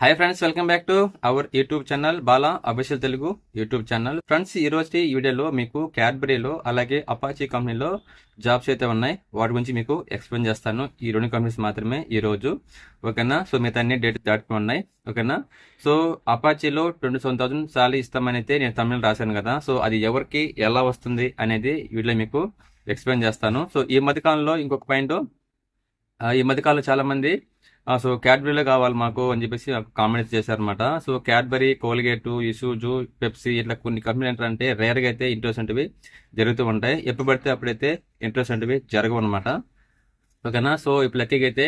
Hi friends welcome back to our YouTube channel Bala official Telugu YouTube channel friends ఈ రోజు ఈ వీడియోలో మీకు క్యాడ్బరీలో అలాగే అపాచీ కంపెనీలో జాబ్స్ అయితే ఉన్నాయి. వాటి గురించి మీకు ఎక్స్ప్లెయిన్ చేస్తాను. ఈ రెండు కంపెనీస్ మాత్రమే ఈ రోజు. ఓకేనా? సో మిగతా అన్ని డేట్ దాటుకుని ఉన్నాయి. ఓకేనా? సో అపాచీలో ట్వంటీ సెవెన్ థౌసండ్ సాలరీ ఇస్తామని అయితే నేను తమిళ రాశాను కదా. సో అది ఎవరికి ఎలా వస్తుంది అనేది వీడియో మీకు ఎక్స్ప్లెయిన్ చేస్తాను. సో ఈ మధ్యకాలంలో ఇంకొక పాయింట్ ఈ మధ్యకాలంలో చాలా మంది సో క్యాడ్బరీలో కావాలి మాకు అని చెప్పేసి కామెంట్స్ చేశారనమాట so Cadbury Colgate Isuzu Pepsi ఇట్లా కొన్ని కంపెనీలు ఏంటంటే రేర్గా అయితే ఇంట్రెస్ట్ అనేవి జరుగుతూ ఉంటాయి. ఎప్పుడు పడితే అప్పుడైతే ఇంట్రెస్ట్ అనేవి జరగవు అనమాట ఓకేనా సో ఇప్పుడు లక్కీగా అయితే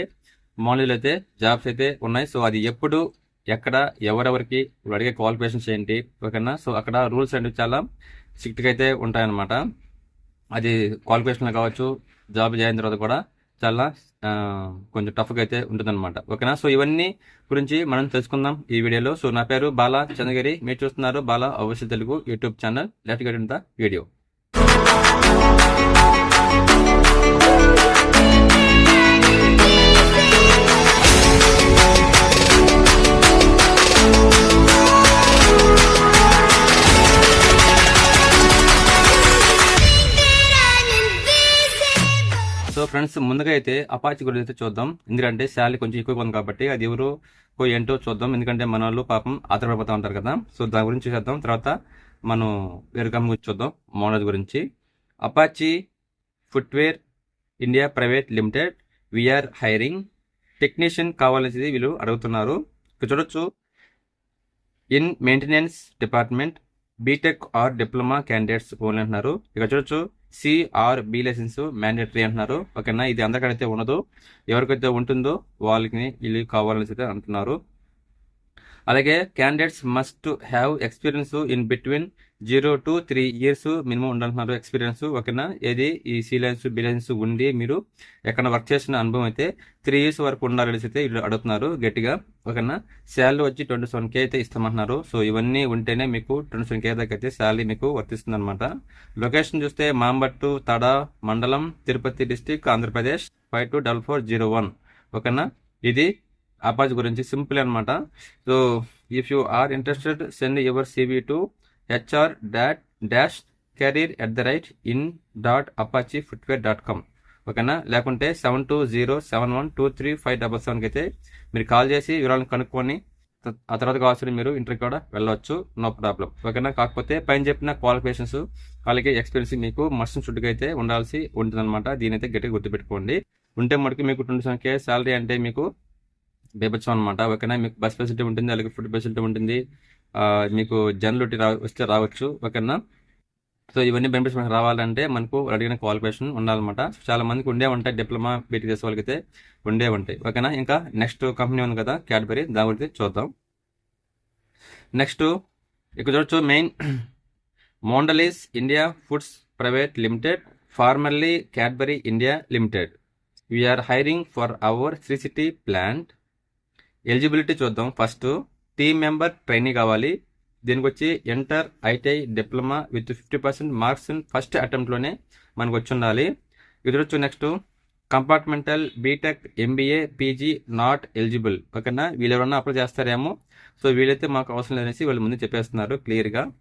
మామూలు అయితే జాబ్స్ అయితే ఉన్నాయి. సో అది ఎప్పుడు ఎక్కడ ఎవరెవరికి ఇప్పుడు అడిగే క్వాలిఫికేషన్స్ ఏంటి? ఓకేనా సో అక్కడ రూల్స్ అనేవి చాలా స్ట్రిక్ట్గా అయితే ఉంటాయన్నమాట. అది క్వాలిఫికేషన్లో కావచ్చు జాబ్ జాయిన్ తర్వాత కూడా చాలా ఆ, కొంచెం టఫ్గా అయితే ఉంటుందన్నమాట. ఓకేనా? సో ఇవన్నీ గురించి మనం తెలుసుకుందాం ఈ వీడియోలో. సో నా పేరు బాలా చంద్రగిరి మీరు చూస్తున్నారు బాలా అవశ్య Telugu YouTube channel. Left get in the video. So friends ముందుగా అయితే అపాచి గురించి అయితే చూద్దాం. ఎందుకంటే శాలరీ కొంచెం ఎక్కువగా ఉంది కాబట్టి అది ఎవరు ఏంటో చూద్దాం. ఎందుకంటే మన వాళ్ళు పాపం ఆధారపడిపోతూ ఉంటారు కదా. సో దాని గురించి చూద్దాం తర్వాత మనం వేరే కంపెనీ గురించి చూద్దాం. మోనజ్ గురించి. Apache footwear India private limited we are hiring technician కావాలనేది వీళ్ళు అడుగుతున్నారు. ఇక్కడ చూడొచ్చు. In maintenance department BTech or diploma candidates పోలంటున్నారు. ఇక్కడ చూడొచ్చు. సిఆర్ బి లైసెన్స్ మ్యాండేటరీ అంటున్నారు. ఓకేనా? ఇది అందరికైతే ఉండదు. ఎవరికైతే ఉంటుందో వాళ్ళకి ఇల్లు కావాలని అయితే అంటున్నారు. అలాగే candidates must have experience in between zero to three years minimum ఉండాలంటున్నారు. Experience ఓకేనా? ఏది? ఈ సి బిలైన్స్ ఉండి మీరు ఎక్కడ వర్క్ చేసిన అనుభవం అయితే త్రీ ఇయర్స్ వరకు ఉండాలని అయితే వీళ్ళు అడుగుతున్నారు గట్టిగా. ఓకేనా? శాలరీ వచ్చి ట్వంటీ సెవెన్ కే అయితే ఇస్తామంటున్నారు. సో ఇవన్నీ ఉంటేనే మీకు ట్వంటీ సెవెన్ కే దాకా అయితే శాలరీ మీకు వర్తిస్తుంది అనమాట లొకేషన్ చూస్తే మాంబట్టు తడ మండలం Tirupati district Andhra Pradesh five two double four zero one ఓకేనా? ఇది అపాచ్ గురించి సింపుల్ అనమాట so if you are interested send your CV to HR dot dash career at the rate in dot Apache footwear dot com ఓకేనా? లేకుంటే seven two zero seven one two three five double సెవెన్కి అయితే మీరు call చేసి వివరాలను కనుక్కొని ఆ తర్వాత కావాల్సిన మీరు ఇంటర్వ్యూ కూడా వెళ్ళవచ్చు. నో ప్రాబ్లం ఓకేనా? కాకపోతే పైన చెప్పిన క్వాలిఫికేషన్స్ వాళ్ళకి ఎక్స్పీరియన్స్ మీకు మస్ట్ షుడ్గా అయితే ఉండాల్సి ఉంటుందన్నమాట. దీని అయితే గట్టిగా గుర్తుపెట్టుకోండి. ఉంటే మటుకు మీకు ట్వంటీ సెవెన్ కే శాలరీ అంటే మీకు బీభత్సం అనమాట ఓకేనా మీకు బస్ ఫెసిలిటీ ఉంటుంది అలాగే ఫుడ్ ఫెసిలిటీ ఉంటుంది. మీకు జనరల్ రా వస్తే రావచ్చు ఓకేనా సో ఇవన్నీ బెనిఫిట్స్ మనకు రావాలంటే మనకు అడిగిన క్వాలిఫికేషన్ ఉండాలన్నమాట. చాలా మందికి ఉండే ఉంటాయి డిప్లొమా బీటీ చేసే వాళ్ళకి అయితే ఉండే ఉంటాయి. ఓకేనా ఇంకా నెక్స్ట్ కంపెనీ ఉంది కదా క్యాడ్బరీ దాని గురించి చూద్దాం. నెక్స్ట్ ఇక్కడ చూడొచ్చు main Mondelez India foods private limited formerly Cadbury India limited. We are hiring for our three city plant eligibility చూద్దాం. ఫస్ట్ టీమ్ మెంబర్ ట్రైనింగ్ కావాలి. దీనికి వచ్చి enter ITI diploma with fifty percent marks first అటెంప్ట్లోనే మనకు వచ్చి ఉండాలి ఇది వచ్చి next compartmental BTech MBA PG not eligible. ఓకేనా వీళ్ళు ఎవరన్నా అప్లై చేస్తారేమో? సో వీళ్ళైతే మాకు అవసరం లేదనేసి వాళ్ళు ముందు చెప్పేస్తున్నారు క్లియర్గా.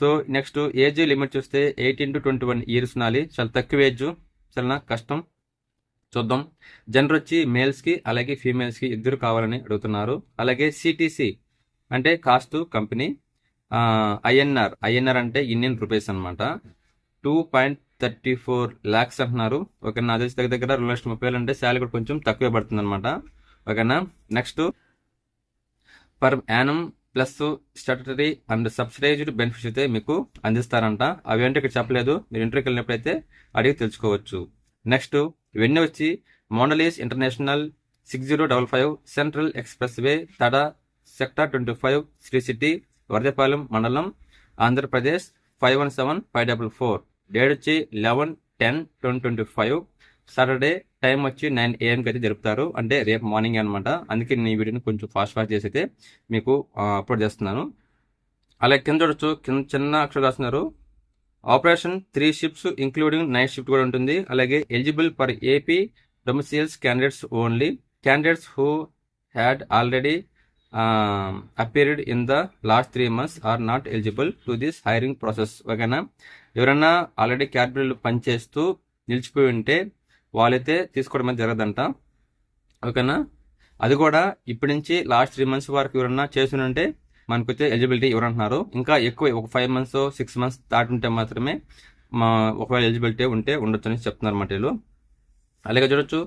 సో నెక్స్ట్ ఏజ్ లిమిట్ చూస్తే eighteen to twenty one years ఉండాలి. చాలా తక్కువ ఏజ్ చాలా కష్టం. చూద్దాం. జనరల్ వచ్చి మేల్స్కి అలాగే ఫీమేల్స్కి ఇద్దరు కావాలని అడుగుతున్నారు. అలాగే సిటీసీ అంటే కాస్ట్ కంపెనీ ఐఎన్ఆర్ ఐఎన్ఆర్ అంటే ఇండియన్ రూపీస్ అనమాట two point thirty four lakhs అంటున్నారు. ఓకేనా తెలిసి దగ్గర దగ్గర రెండు లక్షల ముప్పై వేలు అంటే శాలరీ కూడా కొంచెం తక్కువే పడుతుంది అనమాట ఓకేనా next per annum plus statutory and subsidised benefits అయితే మీకు అందిస్తారంట. అవి అంటే ఇక్కడ చెప్పలేదు. మీరు ఇంటర్వ్యూకి వెళ్ళినప్పుడైతే అడిగి తెలుసుకోవచ్చు. నెక్స్ట్ ఇవన్నీ వచ్చి Mondelez international six zero double five central express way Tada sector twenty five Sri City Varadapalem మండలం Andhra Pradesh five one seven five double four. Date వచ్చి eleven ten twenty twenty five. Saturday time వచ్చి nine ఏఎంకి అయితే జరుపుతారు. అంటే రేపు morning అనమాట అందుకే నేను ఈ వీడియోని కొంచెం ఫాస్ట్ ఫాస్ట్ చేసి అయితే మీకు అప్లోడ్ చేస్తున్నాను. అలాగే కింద చూడొచ్చు. కింద చిన్న అక్షరాలు రాస్తున్నారు. Operation three shifts including night shift కూడా ఉంటుంది. అలాగే eligible for AP domiciles candidates only candidates who had already appeared in the last three months are not eligible to this hiring process ఓకేనా? ఎవరైనా ఆల్రెడీ క్యాడబరీలు పనిచేస్తూ నిలిచిపోయి ఉంటే వాళ్ళైతే తీసుకోవడం అనేది జరగదంట. ఓకేనా? అది కూడా ఇప్పటి నుంచి లాస్ట్ త్రీ మంత్స్ వరకు ఎవరన్నా చేసి ఉంటే మనకు మనకైతే ఎలిజిబిలిటీ ఎవరంటున్నారు? ఇంకా ఎక్కువ ఒక ఫైవ్ మంత్స్ సిక్స్ మంత్స్ దాటి ఉంటే మాత్రమే మా ఒకవేళ ఎలిజిబిలిటీ ఉంటే ఉండొచ్చు అని చెప్తున్నారు అన్నమాట వీళ్ళు అలాగే చూడొచ్చు.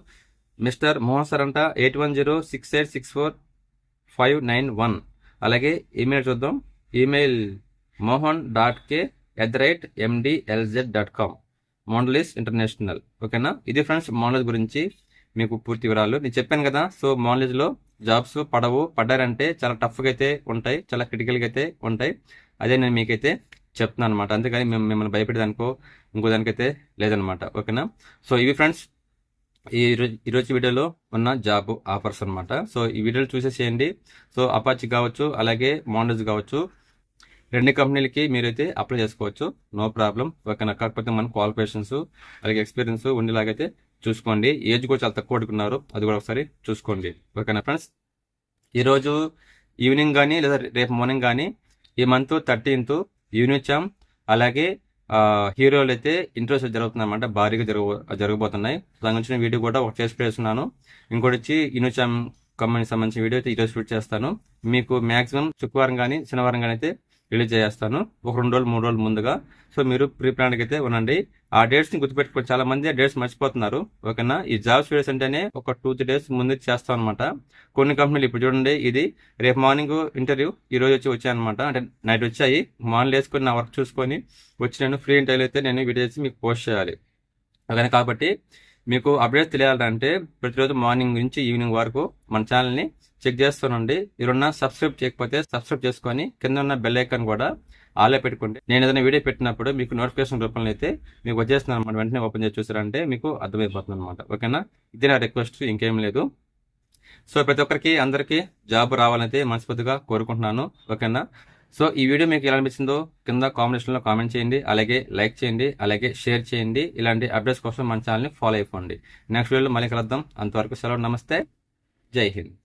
మిస్టర్ మోహన్ సార్ అంట eight one zero six eight six four five nine one అలాగే ఈమెయిల్ చూద్దాం. Email Mohan dot K at the rate MDLZ dot com Mondelez international ఓకేనా? ఇది ఫ్రెండ్స్ మోండలిస్ గురించి మీకు పూర్తి వివరాలు. నేను చెప్పాను కదా సో మోండలిస్లో జాబ్స్ పడవు పడ్డారంటే చాలా టఫ్గా అయితే ఉంటాయి చాలా క్రిటికల్గా అయితే ఉంటాయి. అదే నేను మీకైతే చెప్తున్నాను అనమాట అందుకని మేము మిమ్మల్ని భయపెట్టేదానికో ఇంకో దానికైతే లేదనమాట. ఓకేనా? సో ఇవి ఫ్రెండ్స్ ఈ రోజు ఈరోజు వీడియోలో ఉన్న జాబ్ ఆఫర్స్ అనమాట సో ఈ వీడియోలు చూసేసేయండి. సో అపాచి కావచ్చు అలాగే మోడల్స్ కావచ్చు రెండు కంపెనీలకి మీరైతే అప్లై చేసుకోవచ్చు. No problem. ఓకేనా? కాకపోతే మన క్వాలిఫికేషన్స్ అలాగే ఎక్స్పీరియన్స్ ఉండేలాగైతే చూసుకోండి. ఏజ్ కూడా చాలా తక్కువ అడుగుతున్నారు అది కూడా ఒకసారి చూసుకోండి. ఓకేనా ఫ్రెండ్స్? ఈరోజు ఈవినింగ్ కానీ లేదా రేపు మార్నింగ్ కానీ ఈ మంత్ థర్టీన్త్ యూనిచామ్ అలాగే హీరోలు అయితే ఇంట్రెస్ట్ జరుగుతుంది అనమాట భారీగా జరుగు జరగబోతున్నాయి. దాని గురించి వీడియో కూడా ఒక చేసి పెడుతున్నాను. ఇంకోటి వచ్చి యూనిచామ్ కంపెనీకి సంబంధించిన వీడియో అయితే ఈరోజు షూట్ చేస్తాను. మీకు మాక్సిమం శుక్రవారం కానీ శనివారం కానీ అయితే రిలీజ్ చేస్తాను. ఒక రెండు రోజులు మూడు రోజులు ముందుగా. సో మీరు ప్రీ ప్లాన్ అయితే ఉండండి. ఆ డేట్స్ని ని చాలా మంది ఆ డేట్స్ మర్చిపోతున్నారు. ఓకేనా? ఈ జాబ్స్ వీడియోస్ అంటేనే ఒక టూ త్రీ డేస్ ముందు చేస్తాం అనమాట కొన్ని కంపెనీలు ఇప్పుడు చూడండి ఇది రేపు మార్నింగ్ ఇంటర్వ్యూ ఈ రోజు వచ్చి వచ్చాయన్నమాట. అంటే నైట్ వచ్చాయి. మార్నింగ్ వేసుకొని నా వర్క్ చూసుకొని వచ్చి నేను ఫ్రీ ఇంటర్వ్యూ అయితే నేను వీడియో చేసి మీకు పోస్ట్ చేయాలి. ఓకేనా? కాబట్టి మీకు అప్డేట్స్ తెలియాలంటే ప్రతిరోజు మార్నింగ్ నుంచి ఈవినింగ్ వరకు మన ఛానల్ని చెక్ చేస్తానండి. ఇరున్న సబ్స్క్రైబ్ చేయకపోతే సబ్స్క్రైబ్ చేసుకొని కింద ఉన్న బెల్ ఐకాన్ కూడా ఆలే పెట్టుకోండి. నేను ఏదైనా వీడియో పెట్టినప్పుడు మీకు నోటిఫికేషన్ రూపంలో అయితే మీకు వచ్చేస్తున్నాను అనమాట వెంటనే ఓపెన్ చేసి చూసారంటే మీకు అర్థమైపోతుంది అనమాట ఓకేనా? ఇది నా రిక్వెస్ట్. ఇంకేం లేదు. సో ప్రతి ఒక్కరికి అందరికీ జాబ్ రావాలైతే మనస్ఫూర్తిగా కోరుకుంటున్నాను. ఓకేనా? సో ఈ వీడియో మీకు ఎలా అనిపించిందో కింద కాంబినేషన్లో కామెంట్ చేయండి. అలాగే లైక్ చేయండి. అలాగే షేర్ చేయండి. ఇలాంటి అప్డేట్స్ కోసం మన ఛానల్ని ఫాలో అయిపోండి. నెక్స్ట్ వీడియోలో మళ్ళీ కలుద్దాం. అంతవరకు సెలవు. నమస్తే. జై హింద్.